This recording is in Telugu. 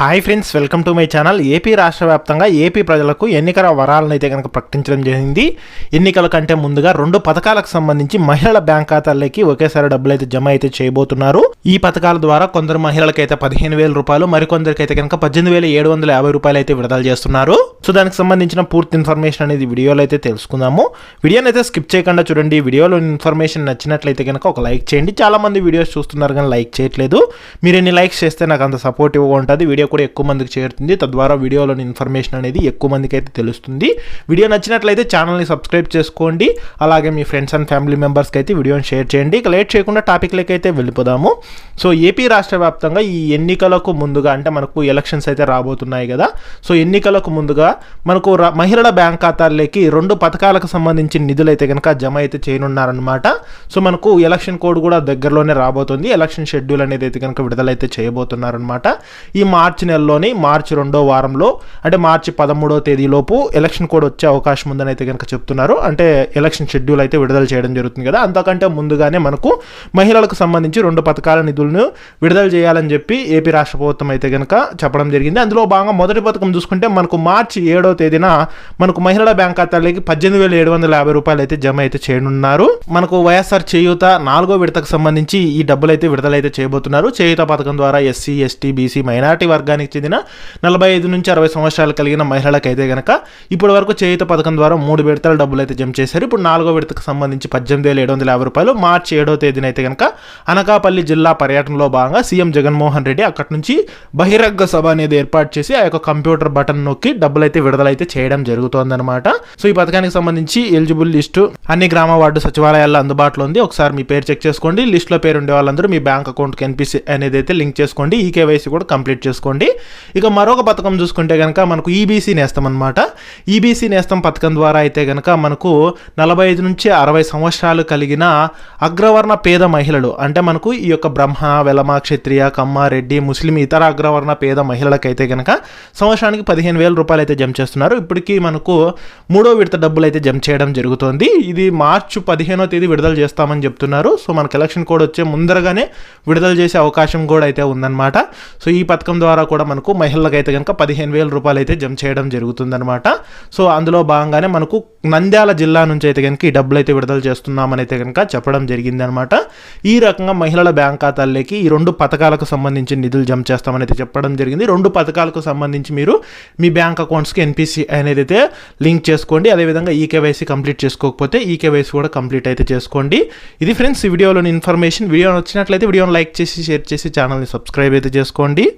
Hi friends welcome to my channel AP రాష్ట్ర వ్యాప్తంగా ఏపీ ప్రజలకు ఎన్నికల వరాలను అయితే కనుక ప్రకటించడం జరిగింది. ఎన్నికల కంటే ముందుగా రెండు పథకాలకు సంబంధించి మహిళల బ్యాంక్ ఖాతాలకి ఒకేసారి డబ్బులు అయితే జమ అయితే చేయబోతున్నారు. ఈ పథకాల ద్వారా కొందరు మహిళలకైతే పదిహేను వేల రూపాయలు మరికొందరికైతే కనుక పద్దెనిమిది వేల ఏడు వందల యాభై రూపాయలు అయితే విడుదల చేస్తున్నారు. సో దానికి సంబంధించిన పూర్తి ఇన్ఫర్మేషన్ అనేది వీడియోలో అయితే తెలుసుకుందాము. వీడియోని అయితే స్కిప్ చేయకుండా చూడండి. వీడియోలో ఇన్ఫర్మేషన్ నచ్చినట్లయితే కనుక ఒక లైక్ చేయండి. చాలా మంది వీడియోస్ చూస్తున్నారు కానీ లైక్ చేయట్లేదు. మీరు ఎన్ని లైక్స్ చేస్తే నాకు అంత సపోర్టివ్గా ఉంటుంది వీడియో కూడా ఎక్కువ మందికి చేరుతుంది. తద్వారా వీడియోలోని ఇన్ఫర్మేషన్ అనేది ఎక్కువ మందికి అయితే తెలుస్తుంది. వీడియో నచ్చినట్లయితే ఛానల్ని సబ్స్క్రైబ్ చేసుకోండి. అలాగే మీ ఫ్రెండ్స్ అండ్ ఫ్యామిలీ మెంబర్స్కి అయితే వీడియోని షేర్ చేయండి. ఇక లేట్ చేయకుండా టాపిక్లకి అయితే వెళ్ళిపోదాము. సో ఏపీ రాష్ట్ర వ్యాప్తంగా ఈ ఎన్నికలకు ముందుగా అంటే మనకు ఎలక్షన్స్ అయితే రాబోతున్నాయి కదా. సో ఎన్నికలకు ముందుగా మనకు మహిళల బ్యాంక్ ఖాతాల్లోకి రెండు పథకాలకు సంబంధించిన నిధులు అయితే కనుక జమ అయితే చేయనున్నారనమాట సో మనకు ఎలక్షన్ కోడ్ కూడా దగ్గరలోనే రాబోతుంది. ఎలక్షన్ షెడ్యూల్ అనేది అయితే కనుక విడుదలైతే చేయబోతున్నారనమాట ఈ మార్చి నెలలోని మార్చి రెండో వారంలో అంటే మార్చి పదమూడో తేదీలోపు ఎలక్షన్ కోడ్ వచ్చే అవకాశం ఉందని అయితే కనుక చెప్తున్నారు. అంటే ఎలక్షన్ షెడ్యూల్ అయితే విడుదల చేయడం జరుగుతుంది కదా. అంతకంటే ముందుగానే మనకు మహిళలకు సంబంధించి రెండు పథకాల నిధులను విడుదల చేయాలని చెప్పి ఏపీ రాష్ట్ర ప్రభుత్వం అయితే కనుక చెప్పడం జరిగింది. అందులో భాగంగా మొదటి పథకం చూసుకుంటే మనకు మార్చి ఏడో తేదీన మనకు మహిళల బ్యాంక్ ఖాతాలకి పద్దెనిమిది వేల ఏడు వందల యాభై రూపాయలు అయితే జమ అయితే చేయనున్నారు. మనకు వైఎస్ఆర్ చేయూత నాలుగో విడతకు సంబంధించి ఈ డబ్బులు అయితే చేయబోతున్నారు. చేయూత పథకం ద్వారా ఎస్సీ ఎస్టీ బీసీ మైనార్టీ వర్గానికి చెందిన నలభై ఐదు నుంచి అరవై సంవత్సరాలు కలిగిన మహిళలకు అయితే కనుక ఇప్పటి వరకు చేయూత పథకం ద్వారా మూడు విడతల డబ్బులు అయితే జమ చేశారు. ఇప్పుడు నాలుగో విడతకు సంబంధించి పద్దెనిమిది వేల ఏడు వందల యాభై రూపాయలు మార్చి ఏడో తేదీన అయితే కనుక అనకాపల్లి జిల్లా పర్యటనలో భాగంగా సీఎం జగన్మోహన్ రెడ్డి అక్కడి నుంచి బహిరంగ సభ అనేది ఏర్పాటు చేసి ఆ యొక్క కంప్యూటర్ బటన్ నొక్కి డబ్బులు అయితే విడుదలైతే చేయడం జరుగుతోందన్నమాట. సో ఈ పథకానికి సంబంధించి ఎలిజిబుల్ లిస్టు అన్ని గ్రామ వార్డు సచివాలయాల్లో అందుబాటులో ఉంది. ఒకసారి మీ పేరు చెక్ చేసుకోండి. లిస్ట్లో పేరు ఉండే వాళ్ళందరూ మీ బ్యాంక్ అకౌంట్కి ఎన్పిసి అనేది అయితే లింక్ చేసుకోండి. ఈ కేవైసీ కూడా కంప్లీట్ చేసుకోండి. ఇక మరొక పథకం చూసుకుంటే కనుక మనకు ఈబీసీ నేస్తం అనమాట ఈబీసీ నేస్తం పథకం ద్వారా అయితే కనుక మనకు నలభై ఐదు నుంచి అరవై సంవత్సరాలు కలిగిన అగ్రవర్ణ పేద మహిళలు అంటే మనకు ఈ యొక్క బ్రహ్మ వెలమ క్షత్రియ కమ్మ రెడ్డి ముస్లిం ఇతర అగ్రవర్ణ పేద మహిళలకైతే కనుక సంవత్సరానికి పదిహేను వేల రూపాయలు అయితే జమ చేస్తున్నారు. ఇప్పటికీ మనకు మూడో విడత డబ్బులు అయితే జమ చేయడం జరుగుతోంది. ఇది మార్చి పదిహేనో తేదీ విడుదల చేస్తామని చెప్తున్నారు. సో మనకు ఎలక్షన్ కోడ్ వచ్చే ముందరగానే విడుదల చేసే అవకాశం కూడా అయితే ఉందన్నమాట. సో ఈ పథకం ద్వారా కూడా మనకు మహిళలకు అయితే కనుక పదిహేను వేల రూపాయలు అయితే జమ చేయడం జరుగుతుందన్నమాట. సో అందులో భాగంగానే మనకు నంద్యాల జిల్లా నుంచి అయితే కనుక ఈ డబ్బులు అయితే విడుదల చేస్తున్నామని అయితే కనుక చెప్పడం జరిగిందనమాట ఈ రకంగా మహిళల బ్యాంక్ ఖాతాల్లోకి ఈ రెండు పథకాలకు సంబంధించి నిధులు జమ చేస్తామని అయితే చెప్పడం జరిగింది. రెండు పథకాలకు సంబంధించి మీరు మీ బ్యాంక్ అకౌంట్స్కి ఎన్పిసి అనేది అయితే లింక్ చేసుకోండి. అదేవిధంగా ఈ కేవైసీ కంప్లీట్ చేసుకోకపోతే ఈ కేవైసీ కూడా కంప్లీట్ అయితే చేసుకోండి. ఇది ఫ్రెండ్స్ ఈ వీడియోలోని ఇన్ఫర్మేషన్. వీడియో నచ్చినట్లయితే వీడియోని లైక్ చేసి షేర్ చేసి ఛానల్ని సబ్స్క్రైబ్ అయితే చేసుకోండి.